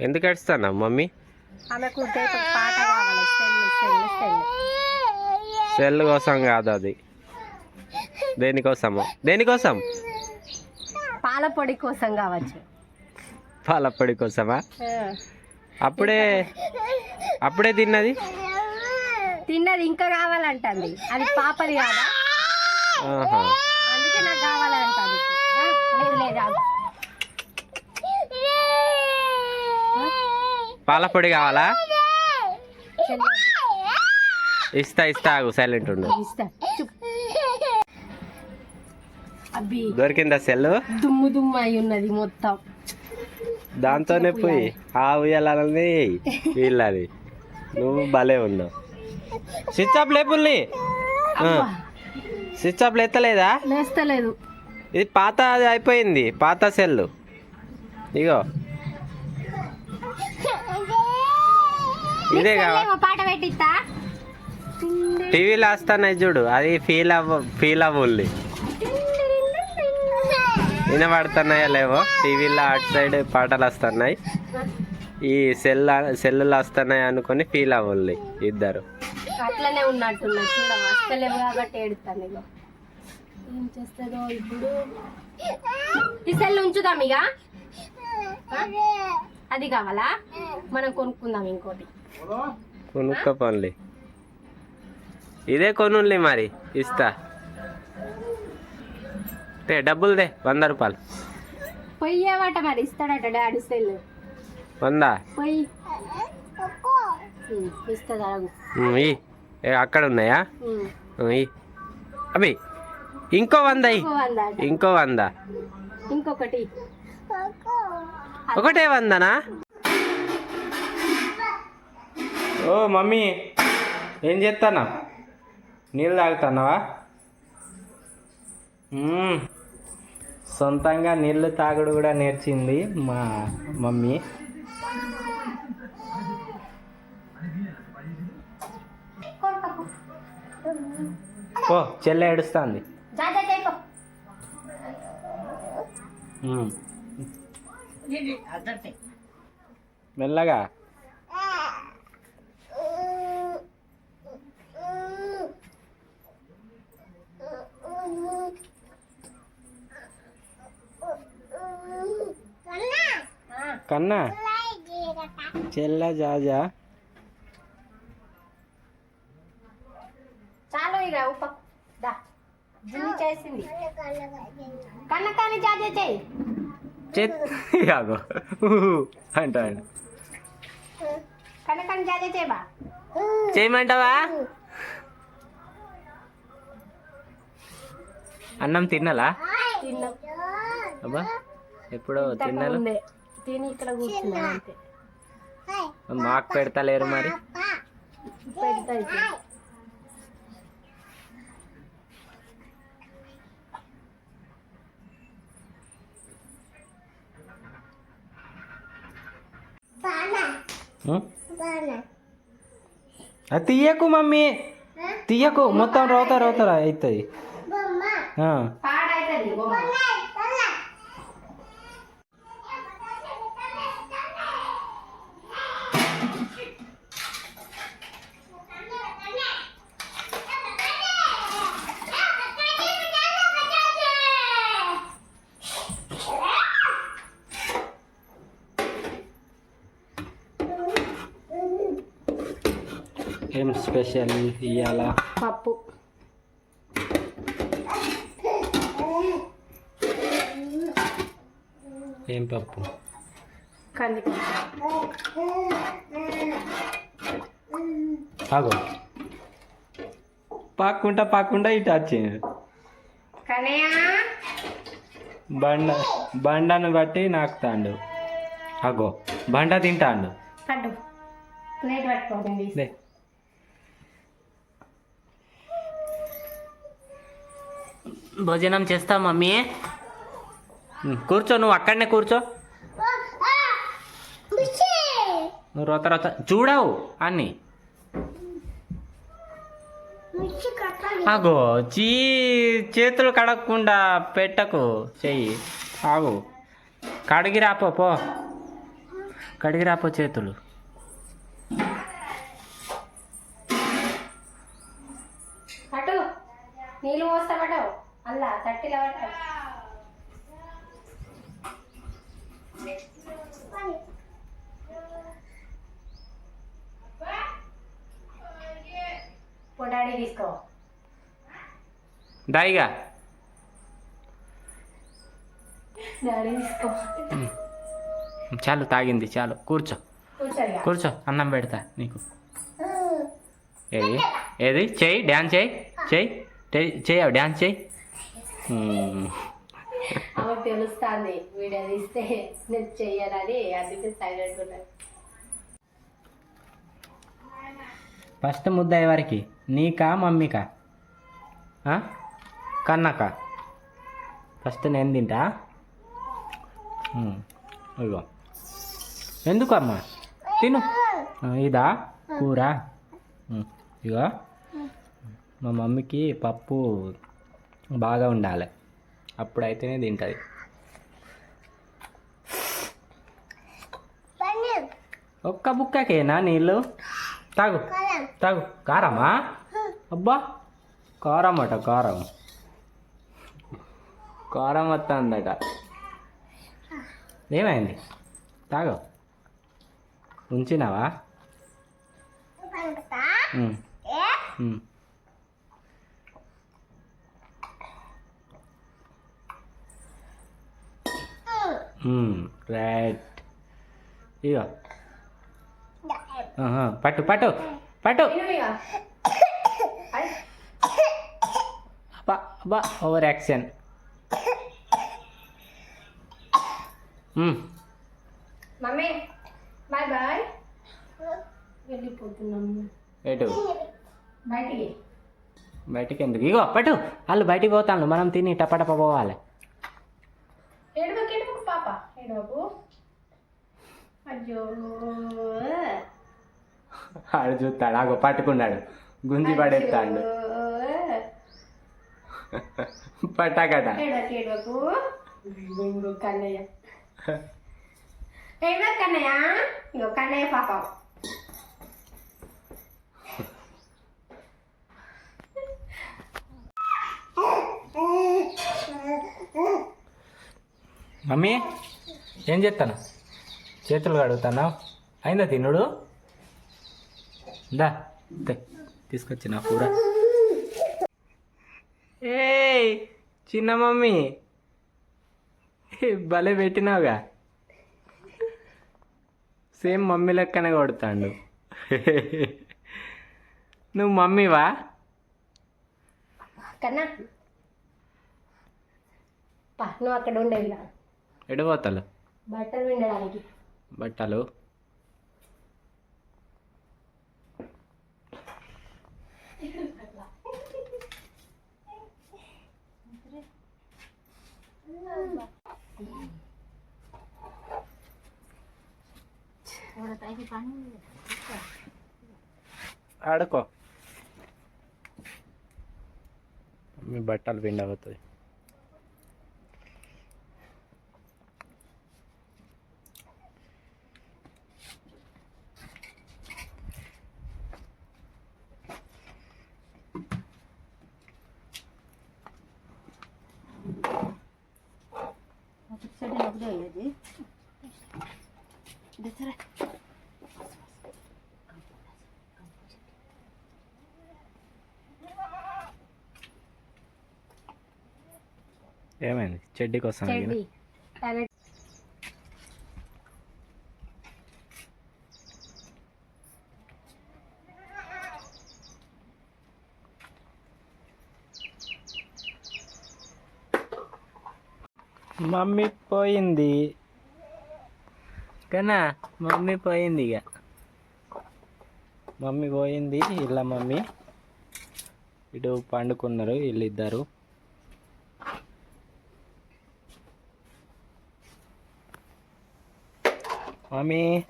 ఎందుకు ఏడుస్తానా మమ్మీ? ఆమెకు టేపు పాట కావాలి. Cell cell cell. సెల్ కోసం కాదు అది. దేనికోసము? దేనికోసం? పాల పొడి కోసం కావచ్చు. పాలప్పొడి కోసమా? అప్పుడే అప్పుడే తిన్నది? తిన్నది ఇంకా కావాలంటుంది. అది పాపది కాదా? ఆహా. అందుకే నాకు కావాలంటుంది. లేదు లేదు ఆగు. పాలపొడి కావాలా. ఇస్తా ఇస్తా ఆగు సైలెంట్ ఉండు. దొరికిందా సెల్ దుమ్ము దుమ్ము అయి ఉన్నది మొత్తం. దాంతోనే పోయి. ఆ ఉయ్యాలని వీళ్ళది. నువ్వు భలే ఉన్నావు. స్విచ్ ఆఫ్ లేపుల్ని స్విచ్ ఆఫ్ లేస్తలేదా లేస్తలేదు. ఇది పాత అది అయిపోయింది. పాత సెల్ ఇగో. ఇదే కావా? ఏమో పాట పెట్టిస్తా. టీవీలో వస్తున్నాయి చూడు అది ఫీల్ అవ్వ ఫీల్ అవ్వుల్ని వినబడుతున్నాయా లేవో? టీవీలో అటు సైడ్ పాటలు వస్తున్నాయి. ఈ సెల్ సెల్లులు వస్తున్నాయి అనుకొని ఫీల్ అవ్వాలి ఇద్దరు. అట్లనే ఉన్నట్టున్నా చూడ వస్తలేవు కాబట్టి ఏడుతాను ఇగో. ఏం చేస్తుందో ఇప్పుడు? ఈ సెల్ ఉంచుదాం ఇక? అది కావాలా? మనం కొనుక్కుందాం ఇంకోటి. కొనుక్క పనులు ఇదే కొనుల్ని మరి ఇస్తా. తే డబ్బులు దే వంద రూపాయలు. పొయ్యేవాట మరి ఇస్తాడట డాడీ సెల్ వందా? పొయ్యి. అక్కడ ఉన్నాయా. అవి ఇంకో వంద. ఇంకో వంద ఇంకొకటి. ఒకటే వందనా? ఓ మమ్మీ ఏం చేస్తానా నీళ్ళు తాగుతున్నావా. సొంతంగా నీళ్ళు తాగుడు కూడా నేర్చింది మా మమ్మీ. ఓ చెల్లె ఏడుస్తుంది. మెల్లగా. ఆ, కన్నా? చెల్ల జాజా. చాలు ఇక ఉప దా. చేసింది. కన్న కానీ చాచే చేయి. కానీ చాచే చేయబా చేయమంటావా? అన్నం తిన్నాలా? తిన్నాం. అబ్బా ఎప్పుడో ముందే. తిని ఇక్కడ కూర్చున్నాం మాకు పెడతలేరు మరి. పెడతా తీయకు మమ్మీ తీయకు మొత్తం రోత రోత అవుతుంది ఏం స్పెషల్ ఇవాళ పప్పు. ఏం పప్పు? ఆగో. పాక్కుంటా పాక్కుంటా ఇటు వచ్చింది బండ బండను బట్టి నాకుతాండు. అగో బండ తింటాండు. ప్లేట్ పట్టుకోండి భోజనం చేస్తా మమ్మీ. కూర్చో నువ్వు అక్కడనే కూర్చో. నువ్వు రోత రోత. చూడవు అన్ని. ఆగో చీ చేతులు కడగకుండా పెట్టకు చెయ్యి. ఆగు. కడిగి రాపో పో. కడిగి రాపో చేతులు. పట్టు పొడాడి తీసుకో. దాయిగా డాడీ తీసుకో. చాలు తాగింది చాలు. కూర్చో. కూర్చో అన్నం పెడతా నీకు. ఏది? ఏది? చెయ్యి డ్యాన్స్ చేయి చెయ్యి చెయ్యి చెయ్యి డ్యాన్స్ చెయ్యి ఆమెకు తెలుస్తుంది వీడియో తీస్తే నేను అందుకే సైలెంట్ ఉన్నాను ఫస్ట్ ముద్ద ఎవరికి? నీకా మమ్మీకా? కన్నకా ఫస్ట్ నేను తింటా? మ్మ్. ఇగో. ఎందుకు అమ్మా తిను ఇదా? కూర? మ్మ్. ఇగో. మా మమ్మీకి పప్పు బాగా ఉండాలి. అప్పుడైతేనే తింటుంది. ఒక్క బుక్కకేనా నీళ్ళు? తాగు. తాగు. కారమా? అబ్బా! కారం అట కారం. కారం వస్తుందట ఏమైంది? తాగు. ఉంచినావా? రైట్ ఇగో ఆహా, పట్టు పట్టు పట్టు. ఇక. అబ్బా అబ్బా over action mummy bye bye వెళ్ళిపోతున్నాము ఎటు? బయటికి. బయటికి ఎందుకు? ఇగో పట్టు. వాళ్ళు బయటికి పోతాను మనం తిని టపటప పోవాలి. ఏడువకు అయ్యో. ఆడు చూస్తాడు ఆగో పట్టుకున్నాడు. గుంజి పడేస్తాడు. పట్టాకట. ఏడవకు ఏడవకు ఇంకో కన్నయ్య. ఏడవకు కన్నయ్య? ఇంకో కన్నయ్య పాప. మమ్మీ? ఏం చేస్తాను? చేతులు కడుగుతానా? అయిందా తినుడు దా తీసుకొచ్చిన కూర. ఏయ్ చిన్న మమ్మీ. ఏ, భలే పెట్టినావుగా. సేమ్ మమ్మీ లెక్కనే కొడతాండు. నువ్వు మమ్మీవా? కన్నా. పా నువ్వు అక్కడ ఉండేవి ఎడబోతాలు బట్టలు విండడానికి బట్టలు. ఆడుకో. మీ బట్టలు పిండి అవుతుంది ఏమైంది? చెడ్డీ. కోసం చెడ్డి మమ్మీ పోయింది కన్నా మమ్మీ పోయింది ఇక. మమ్మీ పోయింది ఇలా మమ్మీ. ఇటు పండుకున్నారు వీళ్ళిద్దరు. మమ్మీ.